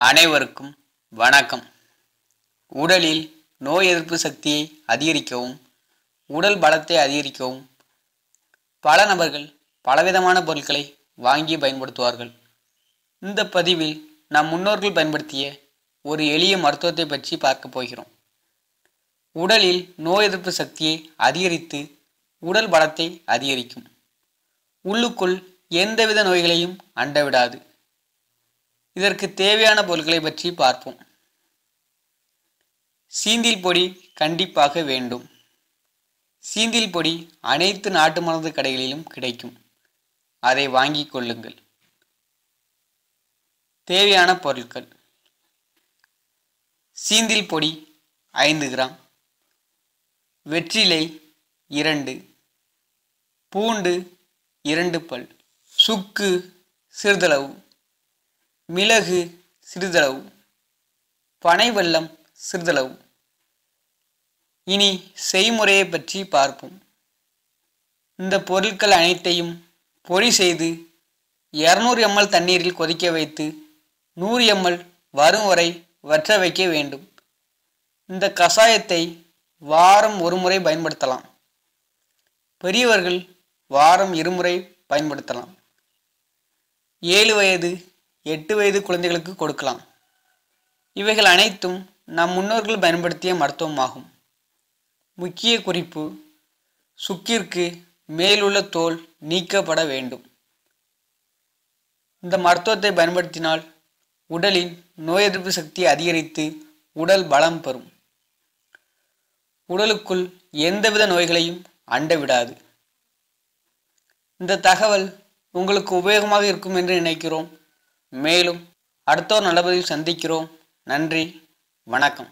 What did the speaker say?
அனைவருக்கும் வணக்கம். உடலில் நோய் எதிர்ப்பு சக்தியை அதிகரிக்கவும் உடல் பலத்தை அதிகரிக்கவும் பல நபர்கள் பலவிதமான பொருட்களை வாங்கி பயன்படுத்துவார்கள். இந்த பதிவில் நம் முன்னோர்கள் பயன்படுத்திய ஒரு எளிய மருத்துவத்தை பற்றி பார்க்க போகிறோம். உடலில் நோய் எதிர்ப்பு சக்தியை அதிகரித்து உடல் பலத்தை அதிகரிக்கும். உள்ளுக்குள் எந்தவித நோய்களையும் அண்டவிடாது. இதற்கு தேவையான பொருட்களை பற்றி பார்ப்போம். சீந்தில் பொடி கண்டிப்பாக வேண்டும். சீந்தில் பொடி அனைத்து நாட்டு மருந்து கடைகளிலும் கிடைக்கும். அதை வாங்கிக் கொள்ளுங்கள். தேவையான பொருட்கள். சீந்தில் பொடி ஐந்து கிராம். வெற்றிலை இரண்டு. பூண்டு இரண்டு பல். சுக்கு சிறிதளவு. மிளகு சிறிதளவு. பனை வெள்ளம் சிறிதளவு. இனி செய்முறையை பற்றி பார்ப்போம். இந்த பொருட்கள் அனைத்தையும் பொடி செய்து இரநூறு எம்எல் தண்ணீரில் கொதிக்க வைத்து நூறு எம்எல் வரும் வரை வற்ற வைக்க வேண்டும். இந்த கஷாயத்தை வாரம் ஒரு முறை பயன்படுத்தலாம். பெரியவர்கள் வாரம் இருமுறை பயன்படுத்தலாம். ஏழு வயது எட்டு வயது குழந்தைகளுக்கு கொடுக்கலாம். இவைகள் அனைத்தும் நம் முன்னோர்கள் பயன்படுத்திய மருத்துவமாகும். முக்கிய குறிப்பு சுக்கிற்கு மேலுள்ள தோல் நீக்கப்பட வேண்டும். இந்த மருத்துவத்தை பயன்படுத்தினால் உடலின் நோய் எதிர்ப்பு சக்தி அதிகரித்து உடல் பலம் பெறும். உடலுக்குள் எந்தவித நோய்களையும் அண்ட விடாது இந்த தகவல் உங்களுக்கு உபயோகமாக இருக்கும் என்று நினைக்கிறோம். மேலும் அடுத்த ஒரு சந்திக்கிறோம். நன்றி. வணக்கம்.